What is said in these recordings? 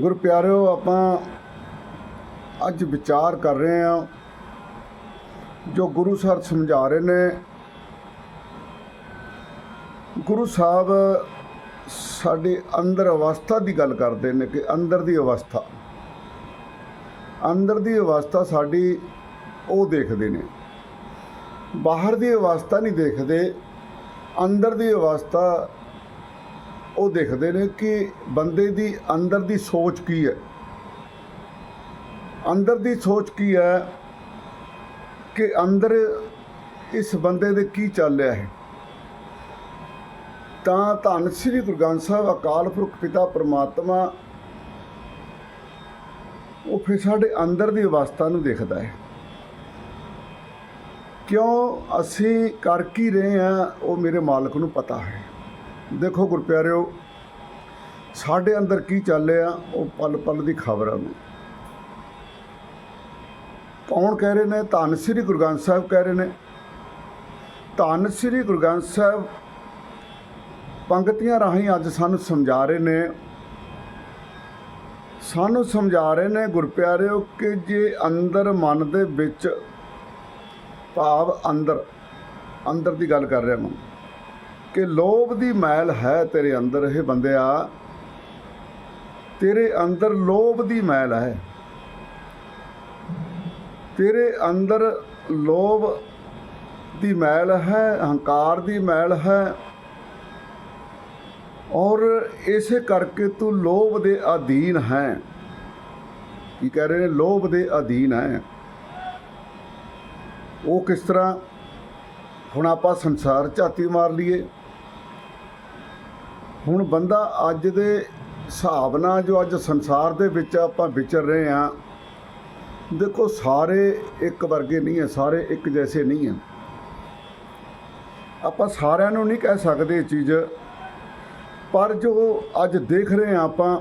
ਗੁਰ ਪਿਆਰਿਓ, ਆਪਾਂ ਅੱਜ ਵਿਚਾਰ ਕਰ ਰਹੇ ਹਾਂ ਜੋ ਗੁਰੂ ਸਰ ਸਮਝਾ ਰਹੇ ਨੇ। ਗੁਰੂ ਸਾਹਿਬ ਸਾਡੇ ਅੰਦਰ ਅਵਸਥਾ ਦੀ ਗੱਲ ਕਰਦੇ ਨੇ ਕਿ ਅੰਦਰ ਦੀ ਅਵਸਥਾ। ਅੰਦਰ ਦੀ ਅਵਸਥਾ ਸਾਡੀ ਉਹ ਦੇਖਦੇ ਨੇ। ਬਾਹਰ ਦੀ ਅਵਸਥਾ ਨਹੀਂ ਦੇਖਦੇ, ਅੰਦਰ ਦੀ ਅਵਸਥਾ ਉਹ ਦੇਖਦੇ ਨੇ ਕਿ ਬੰਦੇ ਦੀ ਅੰਦਰ ਦੀ ਸੋਚ ਕੀ ਹੈ? ਅੰਦਰ ਦੀ ਸੋਚ ਕੀ ਹੈ ਕਿ ਅੰਦਰ ਇਸ ਬੰਦੇ ਦੇ ਕੀ ਚੱਲ ਰਿਹਾ ਹੈ? ਤਾਂ ਧੰਨ ਸ੍ਰੀ ਗੁਰੂ ਗ੍ਰੰਥ ਸਾਹਿਬ, ਅਕਾਲ ਪੁਰਖ ਪਿਤਾ ਪਰਮਾਤਮਾ, ਉਹ ਫਿਰ ਸਾਡੇ ਅੰਦਰ ਦੀ ਅਵਸਥਾ ਨੂੰ ਦੇਖਦਾ ਹੈ। ਕਿਉਂ ਅਸੀਂ ਕਰ ਕੀ ਰਹੇ ਹਾਂ, ਉਹ ਮੇਰੇ ਮਾਲਕ ਨੂੰ ਪਤਾ ਹੈ। ਦੇਖੋ ਗੁਰਪਿਆਰਿਓ, ਸਾਡੇ ਅੰਦਰ ਕੀ ਚੱਲ ਰਿਹਾ, ਉਹ ਪਲ ਪਲ ਦੀ ਖਬਰਾਂ ਹੈ ਕੌਣ ਕਹਿ ਰਹੇ ਨੇ? ਧੰਨ ਸ੍ਰੀ ਗੁਰੂ ਗ੍ਰੰਥ ਸਾਹਿਬ ਕਹਿ ਰਹੇ ਨੇ। ਧੰਨ ਸ੍ਰੀ ਗੁਰੂ ਗ੍ਰੰਥ ਸਾਹਿਬ ਪੰਕਤੀਆਂ ਰਾਹੀਂ ਅੱਜ ਸਾਨੂੰ ਸਮਝਾ ਰਹੇ ਨੇ। ਸਾਨੂੰ ਸਮਝਾ ਰਹੇ ਨੇ ਗੁਰਪਿਆਰਿਓ ਕਿ ਜੇ ਅੰਦਰ ਮਨ ਦੇ ਵਿੱਚ ਭਾਵ ਅੰਦਰ ਅੰਦਰ ਦੀ ਗੱਲ ਕਰ ਰਿਹਾ ਮੈਂ। ਕਿ ਲੋਭ ਦੀ ਮੈਲ ਹੈ ਤੇਰੇ ਅੰਦਰ ਇਹ ਬੰਦਿਆ। ਤੇਰੇ ਅੰਦਰ ਲੋਭ ਦੀ ਮੈਲ ਹੈ। ਤੇਰੇ ਅੰਦਰ ਲੋਭ ਦੀ ਮੈਲ ਹੈ, ਹੰਕਾਰ ਦੀ ਮੈਲ ਹੈ। ਔਰ ਇਸੇ ਕਰਕੇ ਤੂੰ ਲੋਭ ਦੇ ਅਧੀਨ ਹੈ। ਕੀ ਕਹਿ ਰਹੇ ਨੇ? ਲੋਭ ਦੇ ਅਧੀਨ ਹੈ। ਉਹ ਕਿਸ ਤਰ੍ਹਾਂ? ਹੁਣ ਆਪਾਂ ਸੰਸਾਰ ਝਾਤੀ ਮਾਰ ਲਈਏ। ਹੁਣ ਬੰਦਾ ਅੱਜ ਦੇ ਹਿਸਾਬ ਨਾਲ ਜੋ ਅੱਜ ਸੰਸਾਰ ਦੇ ਵਿੱਚ ਆਪਾਂ ਵਿਚਰ ਰਹੇ ਹਾਂ, ਦੇਖੋ ਸਾਰੇ ਇੱਕ ਵਰਗੇ ਨਹੀਂ ਹੈ, ਸਾਰੇ ਇੱਕ ਜੈਸੇ ਨਹੀਂ ਹੈ। ਆਪਾਂ ਸਾਰਿਆਂ ਨੂੰ ਨਹੀਂ ਕਹਿ ਸਕਦੇ ਇਹ ਚੀਜ਼, ਪਰ ਜੋ ਅੱਜ ਦੇਖ ਰਹੇ ਹਾਂ ਆਪਾਂ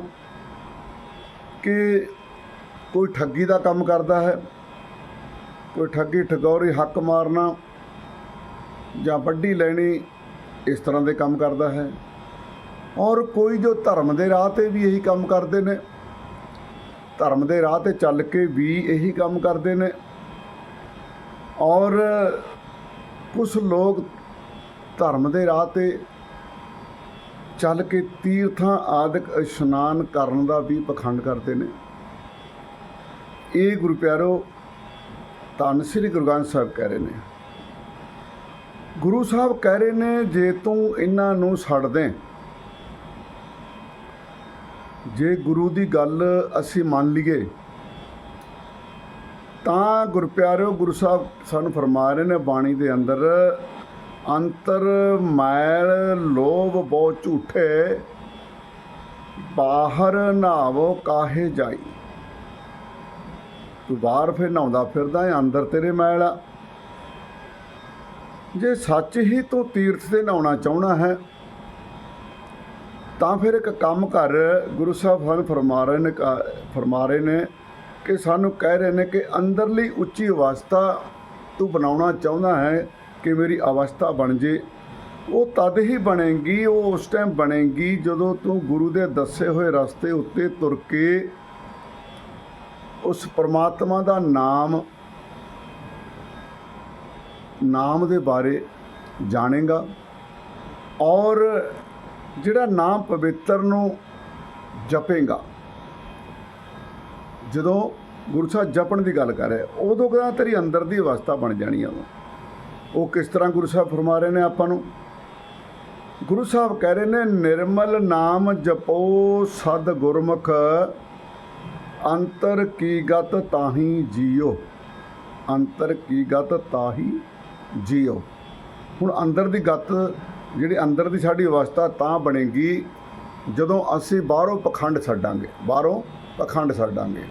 ਕਿ ਕੋਈ ਠੱਗੀ ਦਾ ਕੰਮ ਕਰਦਾ ਹੈ, ਕੋਈ ਠੱਗੀ ਠਗੌਰੀ ਹੱਕ ਮਾਰਨਾ ਜਾਂ ਵੱਡੀ ਲੈਣੀ ਇਸ ਤਰ੍ਹਾਂ ਦੇ ਕੰਮ ਕਰਦਾ ਹੈ। ਔਰ ਕੋਈ ਜੋ ਧਰਮ ਦੇ ਰਾਹ ਤੇ ਵੀ ਇਹੀ ਕੰਮ ਕਰਦੇ ਨੇ, ਧਰਮ ਦੇ ਰਾਹ ਤੇ ਚੱਲ ਕੇ ਵੀ ਇਹੀ ਕੰਮ ਕਰਦੇ ਨੇ, ਔਰ ਕੁਝ ਲੋਕ ਧਰਮ ਦੇ ਰਾਹ ਤੇ ਚੱਲ ਕੇ ਤੀਰਥਾਂ ਆਦਿਕ ਇਸ਼ਨਾਨ ਕਰਨ ਦਾ ਵੀ ਪਖੰਡ ਕਰਦੇ ਨੇ। ਇਹ ਗੁਰੂ ਪਿਆਰੋ, ਧੰਨ ਸ੍ਰੀ ਗੁਰੂ ਗ੍ਰੰਥ ਸਾਹਿਬ ਕਹਿ ਰਹੇ ਨੇ। ਗੁਰੂ ਸਾਹਿਬ ਕਹਿ ਰਹੇ ਨੇ, ਜੇ ਤੂੰ ਇਹਨਾਂ ਨੂੰ ਛੱਡ ਦੇ ਜੇ ਗੁਰੂ ਦੀ ਗੱਲ ਅਸੀਂ ਮੰਨ ਲਈਏ, ਤਾਂ ਗੁਰਪਿਆਰਿਓ ਗੁਰੂ ਸਾਹਿਬ ਸਾਨੂੰ ਫਰਮਾ ਰਹੇ ਨੇ ਬਾਣੀ ਦੇ ਅੰਦਰ, ਅੰਤਰ ਮੈਲ ਲੋਭ ਬਹੁ ਝੂਠੇ, ਬਾਹਰ ਨਾਵੋ ਕਾਹੇ ਜਾਈ। ਤੂੰ ਬਾਹਰ ਫਿਰ ਨਹਾਉਂਦਾ ਫਿਰਦਾ ਹੈ ਅੰਦਰ ਤੇਰੇ ਮੈਲ ਆ। ਜੇ ਸੱਚ ਹੀ ਤੂੰ ਤੀਰਥ ਤੇ ਨਹਾਉਣਾ ਚਾਹਣਾ ਹੈ ਤਾਂ ਫਿਰ ਇੱਕ ਕੰਮ ਕਰ, ਗੁਰੂ ਸਾਹਿਬ ਹਨ ਫਰਮਾ ਰਹੇ ਨੇ ਕਾ- ਫਰਮਾ ਰਹੇ ਨੇ ਕਿ ਸਾਨੂੰ ਕਹਿ ਰਹੇ ਨੇ ਕਿ ਅੰਦਰਲੀ ਉੱਚੀ ਅਵਸਥਾ ਤੂੰ ਬਣਾਉਣਾ ਚਾਹੁੰਦਾ ਹੈ ਕਿ ਮੇਰੀ ਅਵਸਥਾ ਬਣ ਜੇ। ਉਹ ਤਦ ਹੀ ਬਣੇਗੀ, ਉਹ ਉਸ ਟਾਈਮ ਬਣੇਗੀ ਜਦੋਂ ਤੂੰ ਗੁਰੂ ਦੇ ਦੱਸੇ ਹੋਏ ਰਸਤੇ ਉੱਤੇ ਤੁਰ ਕੇ ਉਸ ਪਰਮਾਤਮਾ ਦਾ ਨਾਮ ਨਾਮ ਦੇ ਬਾਰੇ ਜਾਣੇਗਾ। ਔਰ ਜਿਹੜਾ ਨਾਮ ਪਵਿੱਤਰ ਨੂੰ ਜਪੇਗਾ। ਜਦੋਂ ਗੁਰੂ ਸਾਹਿਬ ਜਪਣ ਦੀ ਗੱਲ ਕਰ ਰਿਹਾ, ਉਦੋਂ ਕਹਿੰਦਾ ਤੇਰੀ ਅੰਦਰ ਦੀ ਅਵਸਥਾ ਬਣ ਜਾਣੀ ਆ ਉਹ। ਉਹ ਕਿਸ ਤਰ੍ਹਾਂ ਗੁਰੂ ਸਾਹਿਬ ਫਰਮਾ ਰਹੇ ਨੇ ਆਪਾਂ ਨੂੰ? ਗੁਰੂ ਸਾਹਿਬ ਕਹਿ ਰਹੇ ਨੇ, ਨਿਰਮਲ ਨਾਮ ਜਪੋ ਸਦ ਗੁਰਮੁਖ ਅੰਤਰ ਕੀ ਗਤ ਤਾਹੀ ਜੀਓ। ਅੰਤਰ ਕੀ ਗਤ ਤਾਹੀ ਜੀਓ। ਹੁਣ ਅੰਦਰ ਦੀ ਗਤ ਜਿਹੜੀ ਅੰਦਰ ਦੀ ਸਾਡੀ ਅਵਸਥਾ ਤਾਂ ਬਣੇਗੀ ਜਦੋਂ ਅਸੀਂ ਬਾਹਰੋਂ ਪਖੰਡ ਛੱਡਾਂਗੇ, ਬਾਹਰੋਂ ਪਖੰਡ ਛੱਡਾਂਗੇ।